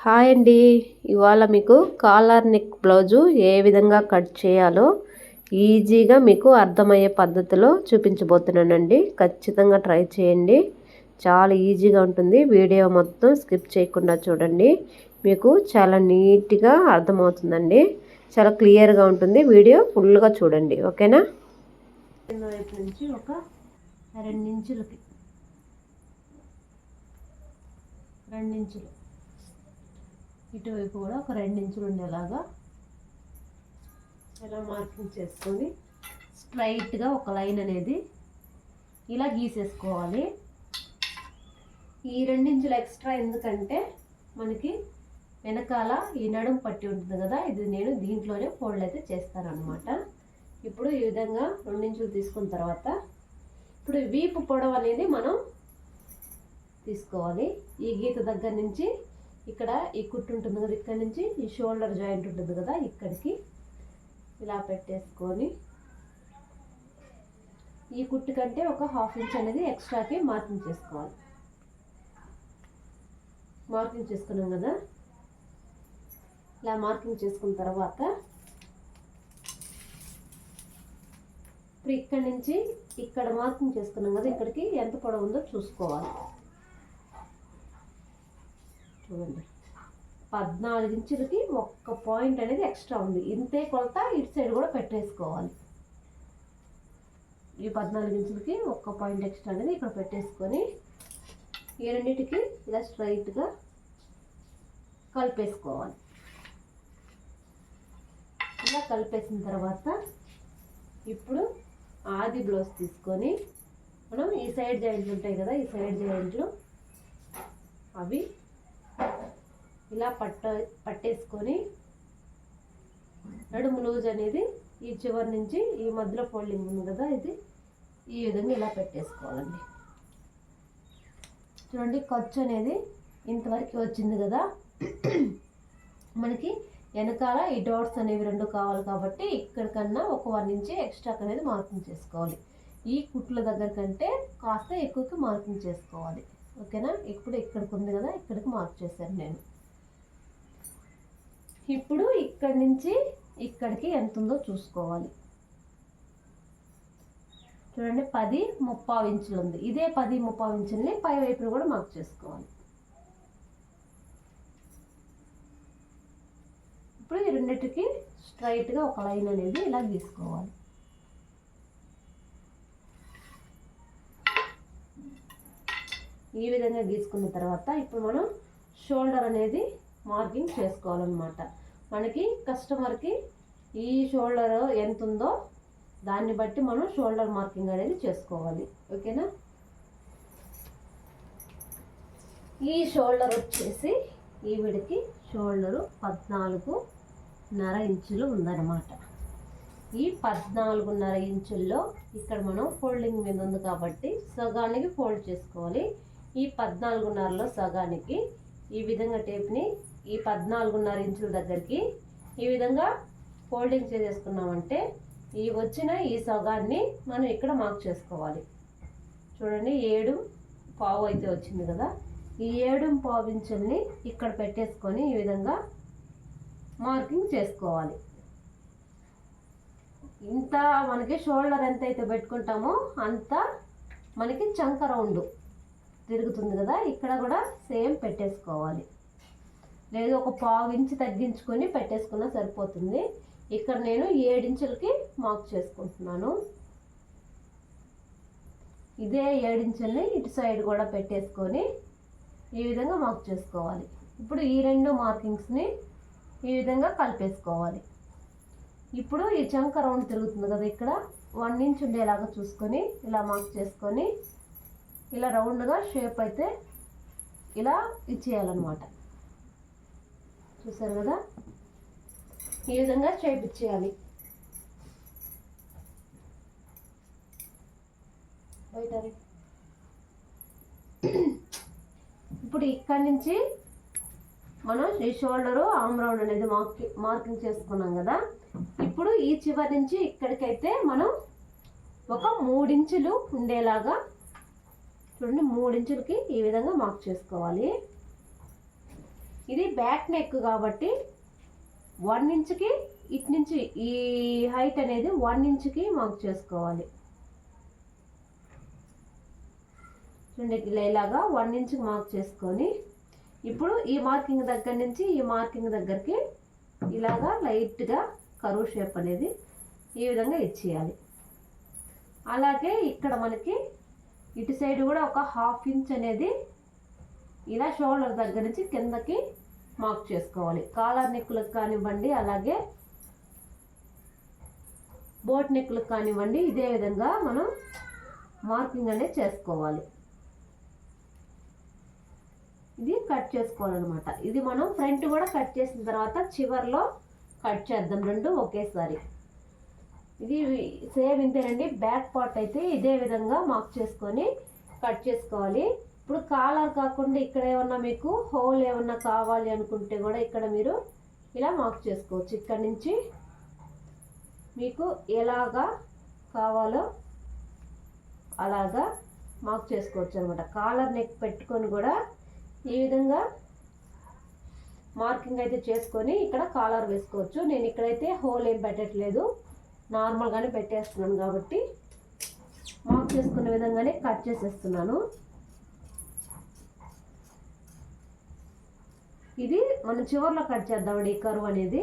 Hi అండి. ఇవాళ మీకు కాలర్ నెక్ బ్లౌజు ఏ విధంగా కట్ చేయాలో ఈజీగా మీకు అర్థమయ్యే పద్ధతిలో చూపించబోతున్నానండి. ఖచ్చితంగా ట్రై చేయండి. చాలా ఈజీగా ఉంటుంది. వీడియో మొత్తం స్కిప్ చేయకుండా చూడండి. మీకు చాలా నీట్గా అర్థమవుతుందండి. చాలా క్లియర్గా ఉంటుంది. వీడియో ఫుల్గా చూడండి. ఓకేనా? వైపు నుంచి ఒక రెండించులకి. రెండించులు. ఇటువైపు కూడా ఒక రెండు ఇంచులు ఉండేలాగా ఇలా మార్కింగ్ చేసుకొని స్ట్రైట్గా ఒక లైన్ అనేది ఇలా గీసేసుకోవాలి. ఈ రెండించులు ఎక్స్ట్రా ఎందుకంటే మనకి వెనకాల ఈ నడుము పట్టి ఉంటుంది కదా ఇది నేను దీంట్లోనే ఫోల్డ్ అయితే చేస్తానమాట ఇప్పుడు ఈ విధంగా రెండించులు తీసుకున్న తర్వాత ఇప్పుడు వీపు పొడవు అనేది మనం తీసుకోవాలి. ఈ గీత దగ్గర నుంచి ఇక్కడ ఈ కుట్టు ఉంటుంది కదా ఇక్కడ నుంచి ఈ షోల్డర్ జాయింట్ ఉంటుంది కదా ఇక్కడికి ఇలా పెట్టేసుకొని. ఈ కుట్టు కంటే ఒక హాఫ్ ఇంచ్ అనేది ఎక్స్ట్రాకి మార్కింగ్ చేసుకోవాలి. మార్కింగ్ చేసుకున్నాం కదా. ఇలా మార్కింగ్ చేసుకున్న తర్వాత ఇప్పుడు ఇక్కడ నుంచి ఇక్కడ మార్కింగ్ చేసుకున్నాం కదా ఇక్కడికి ఎంత పొడవు ఉందో చూసుకోవాలి. చూడండి. పద్నాలుగు ఇంచులకి ఒక్క పాయింట్ అనేది ఎక్స్ట్రా ఉంది. ఇంతే కొలత ఇటు సైడ్ కూడా పెట్టేసుకోవాలి. ఈ పద్నాలుగు ఇంచులకి ఒక్క పాయింట్ ఎక్స్ట్రా అనేది ఇక్కడ పెట్టేసుకొని ఈ రెండింటికి ఇలా స్ట్రైట్గా కలిపేసుకోవాలి. ఇలా కలిపేసిన తర్వాత ఇప్పుడు ఆది బ్లౌజ్ తీసుకొని మనం ఈ సైడ్ జాయింట్లు ఉంటాయి కదా ఈ సైడ్ జాయింట్లు అవి ఇలా పట్ట పట్టేసుకొని నడుము లూజ్ అనేది ఈ చివరి నుంచి ఈ మధ్యలో ఫోల్డింగ్ ఉంది కదా ఇది ఈ విధంగా ఇలా పెట్టేసుకోవాలండి. చూడండి ఖర్చు అనేది ఇంతవరకు వచ్చింది కదా. మనకి వెనకాల ఈ డాట్స్ అనేవి రెండు కావాలి కాబట్టి ఇక్కడికన్నా ఒక వన్ ఇంచ్ ఎక్స్ట్రా అనేది మార్కింగ్ చేసుకోవాలి. ఈ కుట్ల దగ్గర కంటే కాస్త ఎక్కువకి మార్కింగ్ చేసుకోవాలి. ఓకేనా? ఇప్పుడు ఇక్కడికి ఉంది కదా ఇక్కడికి మార్క్ చేశాను నేను. ఇప్పుడు ఇక్కడి నుంచి ఇక్కడికి ఎంత ఉందో చూసుకోవాలి. చూడండి పది ముప్పావు ఇంచులు ఉంది. ఇదే పది ముప్పావు ఇంచుల్ని పై వైపును కూడా మార్క్ చేసుకోవాలి. ఇప్పుడు ఈ రెండింటికి స్ట్రైట్గా ఒక లైన్ అనేది ఇలా గీసుకోవాలి. ఈ విధంగా గీసుకున్న తర్వాత ఇప్పుడు మనం షోల్డర్ అనేది మార్కింగ్ చేసుకోవాలన్నమాట. మనకి కస్టమర్కి ఈ షోల్డర్ ఎంత ఉందో దాన్ని బట్టి మనం షోల్డర్ మార్కింగ్ అనేది చేసుకోవాలి. ఓకేనా? ఈ షోల్డర్ వచ్చేసి ఈవిడికి షోల్డరు పద్నాలుగున్నర ఇంచులు ఉందన్నమాట. ఈ పద్నాలుగున్నర ఇంచుల్లో ఇక్కడ మనం ఫోల్డింగ్ మీద ఉంది కాబట్టి సగానికి ఫోల్డ్ చేసుకోవాలి. ఈ పద్నాలుగున్నరలో సగానికి ఈ విధంగా టేప్ని ఈ పద్నాలుగున్నర ఇంచుల దగ్గరికి ఈ విధంగా ఫోల్డింగ్ చేసేసుకున్నామంటే ఈ వచ్చిన ఈ సగాన్ని మనం ఇక్కడ మార్క్ చేసుకోవాలి. చూడండి ఏడు పావు అయితే వచ్చింది కదా. ఈ ఏడు పావు ఇంచుల్ని ఇక్కడ పెట్టేసుకొని ఈ విధంగా మార్కింగ్ చేసుకోవాలి. ఇంత మనకి షోల్డర్ ఎంత అయితే పెట్టుకుంటామో అంత మనకి చంక రౌండ్ తిరుగుతుంది కదా ఇక్కడ కూడా సేమ్ పెట్టేసుకోవాలి. లేదు ఒక పావు ఇంచు తగ్గించుకొని పెట్టేసుకున్నా సరిపోతుంది. ఇక్కడ నేను ఏడించులకి మార్క్ చేసుకుంటున్నాను. ఇదే ఏడించుల్ని ఇటు సైడ్ కూడా పెట్టేసుకొని ఈ విధంగా మార్క్ చేసుకోవాలి. ఇప్పుడు ఈ రెండు మార్కింగ్స్ని ఈ విధంగా కలిపేసుకోవాలి. ఇప్పుడు ఈ చంక రౌండ్ తిరుగుతుంది కదా ఇక్కడ వన్ ఇంచ్ ఉండేలాగా చూసుకొని ఇలా మార్క్ చేసుకొని ఇలా రౌండ్గా షేప్ అయితే ఇలా ఇచ్చేయాలన్నమాట. చూసారు కదా? ఈ విధంగా షేప్ ఇచ్చేయాలి. ఇప్పుడు ఇక్కడి నుంచి మనం ఈ షోల్డరు ఆమ్ రౌండ్ అనేది మార్కింగ్ మార్కింగ్ చేసుకున్నాం కదా? ఇప్పుడు ఈ చివరి నుంచి ఇక్కడికైతే మనం ఒక మూడించులు ఉండేలాగా చూడండి మూడించులకి ఈ విధంగా మార్క్ చేసుకోవాలి. ఇది బ్యాక్ నెక్ కాబట్టి వన్ ఇంచ్కి ఇటు నుంచి ఈ హైట్ అనేది వన్ ఇంచ్కి మార్క్ చేసుకోవాలి. చూడండి ఇలాగా వన్ ఇంచ్కి మార్క్ చేసుకొని ఇప్పుడు ఈ మార్కింగ్ దగ్గర నుంచి ఈ మార్కింగ్ దగ్గరికి ఇలాగా లైట్గా కరువు షేప్ అనేది ఈ విధంగా ఇచ్చేయాలి. అలాగే ఇక్కడ మనకి ఇటు సైడ్ కూడా ఒక హాఫ్ ఇంచ్ అనేది ఇలా షోల్డర్ దగ్గర నుంచి కిందకి మార్క్ చేసుకోవాలి. కాలర్ నెక్కులకు కానివ్వండి అలాగే బోట్ నెక్కులకు కానివ్వండి ఇదే విధంగా మనం మార్కింగ్ అనేది చేసుకోవాలి. ఇది కట్ చేసుకోవాలన్నమాట. ఇది మనం ఫ్రంట్ కూడా కట్ చేసిన తర్వాత చివర్లో కట్ చేద్దాం రెండు ఒకేసారి. ఇది సేమ్ ఇంతేనండి బ్యాక్ పార్ట్ అయితే ఇదే విధంగా మార్క్ చేసుకొని కట్ చేసుకోవాలి. ఇప్పుడు కాలర్ కాకుండా ఇక్కడ ఏమన్నా మీకు హోల్ ఏమన్నా కావాలి అనుకుంటే కూడా ఇక్కడ మీరు ఇలా మార్క్ చేసుకోవచ్చు. ఇక్కడ నుంచి మీకు ఎలాగా కావాలో అలాగా మార్క్ చేసుకోవచ్చు అనమాట కాలర్ నెక్ పెట్టుకొని కూడా ఈ విధంగా మార్కింగ్ అయితే చేసుకొని ఇక్కడ కాలర్ వేసుకోవచ్చు. నేను ఇక్కడైతే హోల్ ఏం పెట్టట్లేదు. నార్మల్గానే పెట్టేస్తున్నాను కాబట్టి మార్క్ చేసుకునే విధంగానే కట్ చేసేస్తున్నాను. ఇది మనం చివర్లో కట్ చేద్దామండి ఈ కరువు అనేది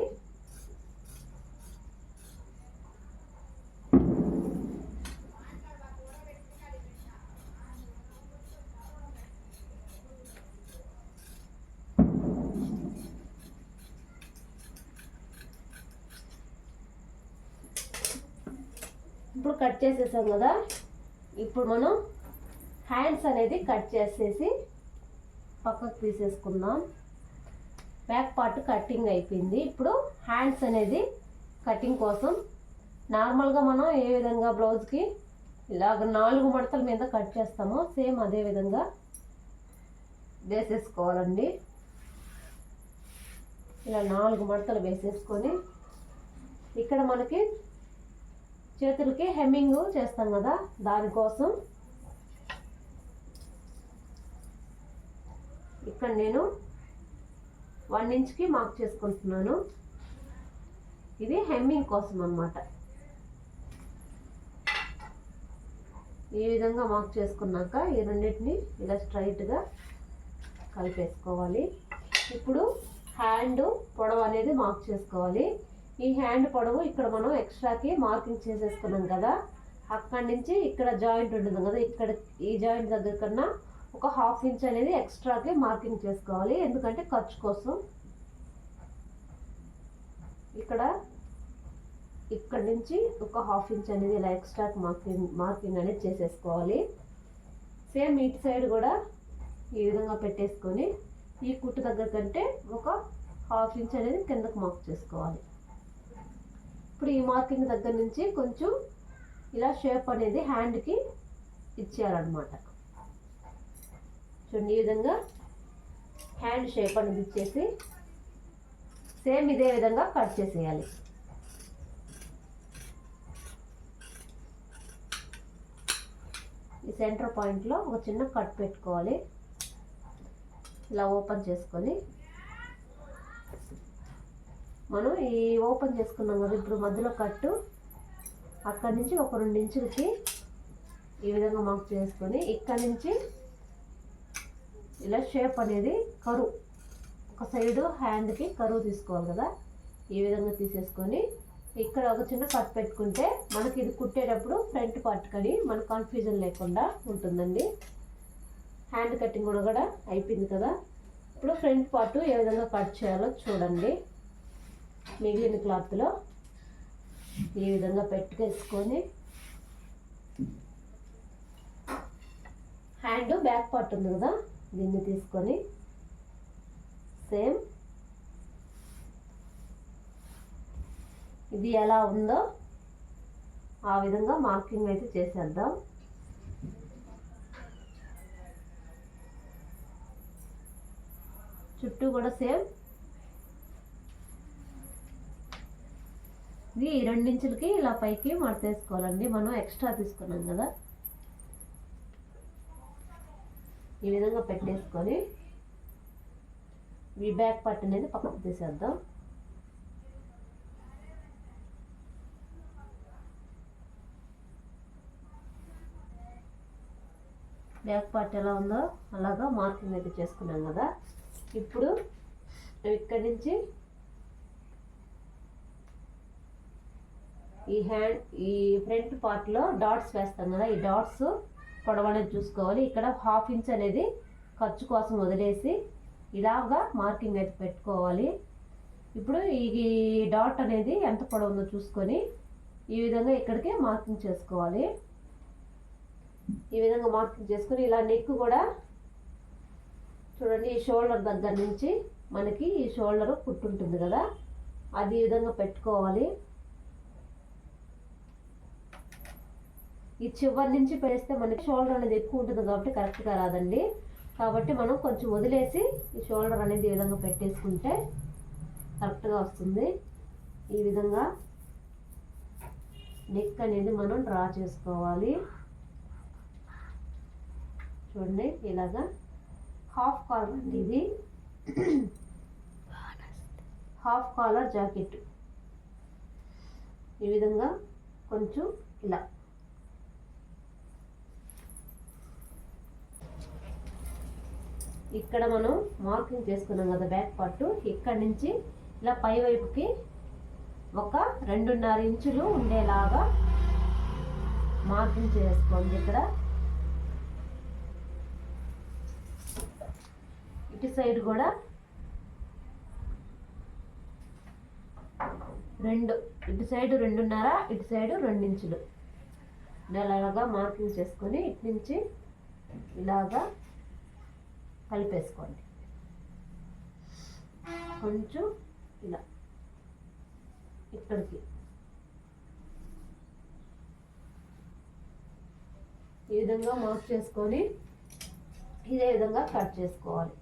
ఇప్పుడు కట్ చేసేసాం కదా? ఇప్పుడు మనం హ్యాండ్స్ అనేది కట్ చేసేసి పక్కకు తీసేసుకుందాం. బ్యాక్ పార్ట్ కటింగ్ అయిపోయింది. ఇప్పుడు హ్యాండ్స్ అనేది కటింగ్ కోసం నార్మల్గా మనం ఏ విధంగా బ్లౌజ్కి ఇలాగ నాలుగు మడతల మీద కట్ చేస్తామో సేమ్ అదే విధంగా వేసేసుకోవాలండి. ఇలా నాలుగు మడతలు వేసేసుకొని ఇక్కడ మనకి చేతులకి హెమ్మింగ్ చేస్తాం కదా దానికోసం. ఇక్కడ నేను వన్ ఇంచ్కి మార్క్ చేసుకుంటున్నాను. ఇది హెమ్మింగ్ కోసం అన్నమాట. ఈ విధంగా మార్క్ చేసుకున్నాక ఈ రెండింటిని ఇలా స్ట్రైట్గా కలిపేసుకోవాలి. ఇప్పుడు హ్యాండ్ పొడవు అనేది మార్క్ చేసుకోవాలి. ఈ హ్యాండ్ పొడవు ఇక్కడ మనం ఎక్స్ట్రాకి మార్కింగ్ చేసేసుకున్నాం కదా. అక్కడి నుంచి ఇక్కడ జాయింట్ ఉంటుంది కదా ఇక్కడ ఈ జాయింట్ దగ్గర కన్నా ఒక హాఫ్ ఇంచ్ అనేది ఎక్స్ట్రాకి మార్కింగ్ చేసుకోవాలి. ఎందుకంటే ఖర్చు కోసం. ఇక్కడ ఇక్కడ నుంచి ఒక హాఫ్ ఇంచ్ అనేది ఇలా ఎక్స్ట్రాకి మార్కింగ్ మార్కింగ్ అనేది చేసేసుకోవాలి. సేమ్ ఇటు సైడ్ కూడా ఈ విధంగా పెట్టేసుకొని ఈ కుట్టు దగ్గర కంటే ఒక హాఫ్ ఇంచ్ అనేది కిందకు మార్క్ చేసుకోవాలి. ఇప్పుడు ఈ మార్కింగ్ దగ్గర నుంచి కొంచెం ఇలా షేప్ అనేది హ్యాండ్కి ఇచ్చేయాలన్నమాట. చూడండి ఈ విధంగా హ్యాండ్ షేప్ అనేది ఇచ్చేసి సేమ్ ఇదే విధంగా కట్ చేసేయాలి. ఈ సెంటర్ పాయింట్లో ఒక చిన్న కట్ పెట్టుకోవాలి. ఇలా ఓపెన్ చేసుకొని మనం ఈ ఓపెన్ చేసుకున్నాం కదా ఇప్పుడు మధ్యలో కట్టు. అక్కడి నుంచి ఒక రెండు ఇంచులకి ఈ విధంగా మార్క్ చేసుకొని ఇక్కడి నుంచి ఇలా షేప్ అనేది కరువు. ఒక సైడు హ్యాండ్కి కరువు తీసుకోవాలి కదా ఈ విధంగా తీసేసుకొని ఇక్కడ ఒక చిన్న కట్ పెట్టుకుంటే మనకి ఇది కుట్టేటప్పుడు ఫ్రంట్ పార్ట్ కడి మన కన్ఫ్యూజన్ లేకుండా ఉంటుందండి. హ్యాండ్ కటింగ్ కూడా కూడా అయిపోయింది కదా. ఇప్పుడు ఫ్రంట్ పార్ట్ ఏ విధంగా కట్ చేయాలో చూడండి. మిగిలిన క్లాత్లో ఈ విధంగా పెట్టుకేసుకొని హ్యాండ్ బ్యాక్ పార్ట్ ఉంది కదా దీన్ని తీసుకొని సేమ్ ఇది ఎలా ఉందో ఆ విధంగా మార్కింగ్ అయితే చేసేద్దాం. చుట్టూ కూడా సేమ్ ఇది ఈ రెండించులకి ఇలా పైకి మడతేసుకోవాలండి. మనం ఎక్స్ట్రా తీసుకున్నాం కదా. ఈ విధంగా పెట్టేసుకొని ఈ బ్యాక్ పార్ట్ అనేది పక్కకు తీసేద్దాం. బ్యాక్ పార్ట్ ఎలా ఉందో అలాగా మార్కింగ్ అయితే చేసుకున్నాం కదా. ఇప్పుడు ఇక్కడి నుంచి ఈ హ్యాండ్ ఈ ఫ్రంట్ పార్ట్లో డాట్స్ వేస్తాం కదా ఈ డాట్స్ పొడవనేది చూసుకోవాలి. ఇక్కడ హాఫ్ ఇంచ్ అనేది ఖర్చు కోసం వదిలేసి ఇలాగా మార్కింగ్ అయితే పెట్టుకోవాలి. ఇప్పుడు ఈ డాట్ అనేది ఎంత పొడవు ఉందో చూసుకొని ఈ విధంగా ఇక్కడికి మార్కింగ్ చేసుకోవాలి. ఈ విధంగా మార్కింగ్ చేసుకొని ఇలా నెక్ కూడా చూడండి ఈ షోల్డర్ దగ్గర నుంచి మనకి ఈ షోల్డర్ కుట్టుంటుంది కదా అది ఈ విధంగా పెట్టుకోవాలి. ఈ చివరి నుంచి పెడిస్తే మనకి షోల్డర్ అనేది ఎక్కువ ఉంటుంది కాబట్టి కరెక్ట్గా రాదండి. కాబట్టి మనం కొంచెం వదిలేసి ఈ షోల్డర్ అనేది ఈ విధంగా పెట్టేసుకుంటే కరెక్ట్గా వస్తుంది. ఈ విధంగా నెక్ అనేది మనం డ్రా చేసుకోవాలి. చూడండి ఇలాగా హాఫ్ కాలర్ అండి ఇది. హాఫ్ కాలర్ జాకెట్ ఈ విధంగా కొంచెం ఇలా. ఇక్కడ మనం మార్కింగ్ చేసుకున్నాం కదా బ్యాక్ పార్ట్. ఇక్కడ నుంచి ఇలా పై వైపుకి ఒక రెండున్నర ఇంచులు ఉండేలాగా మార్కింగ్ చేసుకోండి ఇక్కడ. ఇటు సైడ్ కూడా రెండు ఇటు సైడ్ రెండున్నర ఇటు సైడ్ రెండు ఇంచులు ఇలాగా మార్కింగ్ చేసుకొని ఇటు నుంచి ఇలాగా కలిపేసుకోండి. కొంచెం ఇలా ఇక్కడికి. ఈ విధంగా మార్క్ చేసుకొని ఇదే విధంగా కట్ చేసుకోవాలి.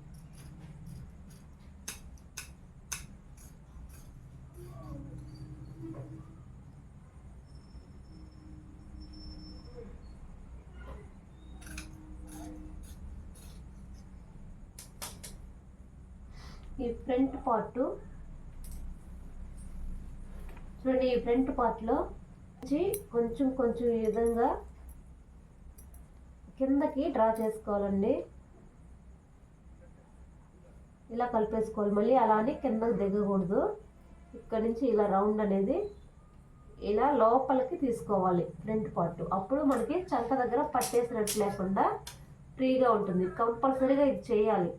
ఈ ఫ్రంట్ పార్ట్ చూడండి ఈ ఫ్రంట్ పార్ట్లో నుంచి కొంచెం కొంచెం ఈ విధంగా కిందకి డ్రా చేసుకోవాలండి. ఇలా కలిపేసుకోవాలి. మళ్ళీ అలానే కిందకి దిగకూడదు. ఇక్కడ నుంచి ఇలా రౌండ్ అనేది ఇలా లోపలికి తీసుకోవాలి ఫ్రంట్ పార్ట్. అప్పుడు మనకి చంక దగ్గర పట్టేసినట్టు లేకుండా ఫ్రీగా ఉంటుంది. కంపల్సరీగా ఇది చేయాలి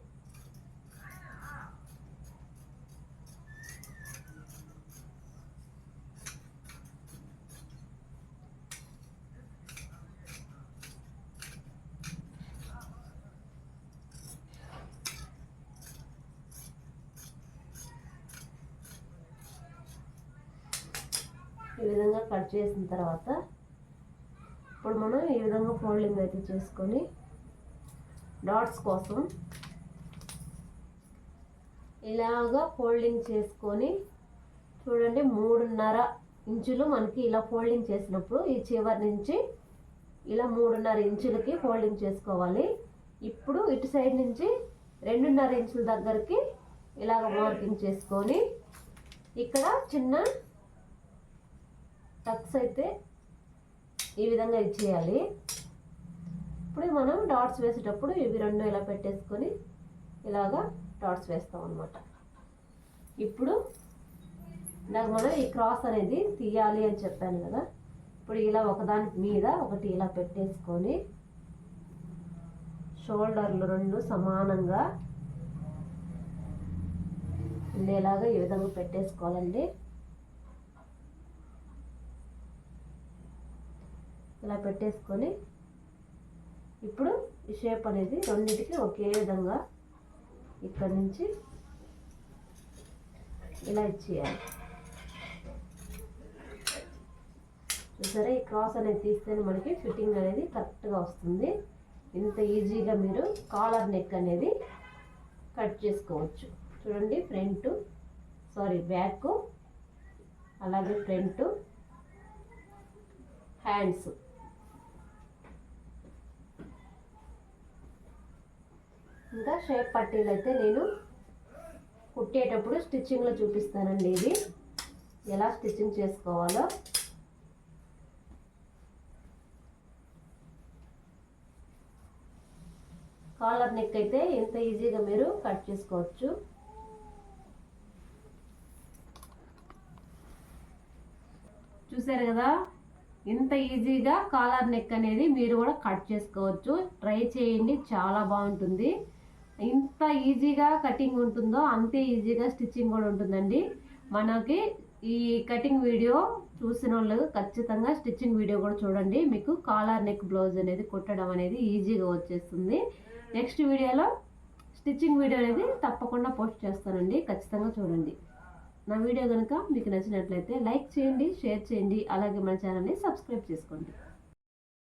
ఈ విధంగా కట్ చేసిన తర్వాత ఇప్పుడు మనం ఈ విధంగా ఫోల్డింగ్ అయితే చేసుకొని డాట్స్ కోసం ఇలాగా ఫోల్డింగ్ చేసుకొని చూడండి మూడున్నర ఇంచులు మనకి ఇలా ఫోల్డింగ్ చేసినప్పుడు ఈ చివరి నుంచి ఇలా మూడున్నర ఇంచులకి ఫోల్డింగ్ చేసుకోవాలి. ఇప్పుడు ఇటు సైడ్ నుంచి రెండున్నర ఇంచుల దగ్గరికి ఇలాగ మార్కింగ్ చేసుకొని ఇక్కడ చిన్న టక్స్ అయితే ఈ విధంగా ఇచ్చేయాలి ఇప్పుడు మనం డాట్స్ వేసేటప్పుడు ఇవి రెండు ఇలా పెట్టేసుకొని ఇలాగా డాట్స్ వేస్తాం అనమాట ఇప్పుడు ఇందాక మనం ఈ క్రాస్ అనేది తీయాలి అని చెప్పాను కదా. ఇప్పుడు ఇలా ఒకదాని మీద ఒకటి ఇలా పెట్టేసుకొని షోల్డర్లు రెండు సమానంగా ఉండేలాగా ఈ విధంగా పెట్టేసుకోవాలండి. ఇలా పెట్టేసుకొని ఇప్పుడు ఈ షేప్ అనేది రెండింటికి ఒకే విధంగా ఇక్కడ నుంచి ఇలా ఇచ్చేయాలి. సరే ఈ క్రాస్ అనేది తీస్తేనే మనకి ఫిట్టింగ్ అనేది కరెక్ట్గా వస్తుంది. ఇంత ఈజీగా మీరు కాలర్ నెక్ అనేది కట్ చేసుకోవచ్చు. చూడండి ఫ్రంట్ సారీ బ్యాక్ అలాగే ఫ్రంట్ హ్యాండ్స్ ఇంకా షేప్ పట్టీలు అయితే నేను కుట్టేటప్పుడు స్టిచ్చింగ్లో చూపిస్తానండి ఇది. ఎలా స్టిచ్చింగ్ చేసుకోవాలో. కాలర్ నెక్ అయితే ఎంత ఈజీగా మీరు కట్ చేసుకోవచ్చు. చూసారు కదా ఇంత ఈజీగా కాలర్ నెక్ అనేది మీరు కూడా కట్ చేసుకోవచ్చు. ట్రై చేయండి చాలా బాగుంటుంది. ఇంత ఈజీగా కటింగ్ ఉంటుందో అంతే ఈజీగా స్టిచ్చింగ్ కూడా ఉంటుందండి. మనకి ఈ కటింగ్ వీడియో చూసిన వాళ్ళు ఖచ్చితంగా స్టిచ్చింగ్ వీడియో కూడా చూడండి. మీకు కాలర్ నెక్ బ్లౌజ్ అనేది కుట్టడం అనేది ఈజీగా వచ్చేస్తుంది. నెక్స్ట్ వీడియోలో స్టిచ్చింగ్ వీడియో అనేది తప్పకుండా పోస్ట్ చేస్తానండి. ఖచ్చితంగా చూడండి. నా వీడియో కనుక మీకు నచ్చినట్లయితే లైక్ చేయండి షేర్ చేయండి అలాగే మన ఛానల్ని సబ్స్క్రైబ్ చేసుకోండి.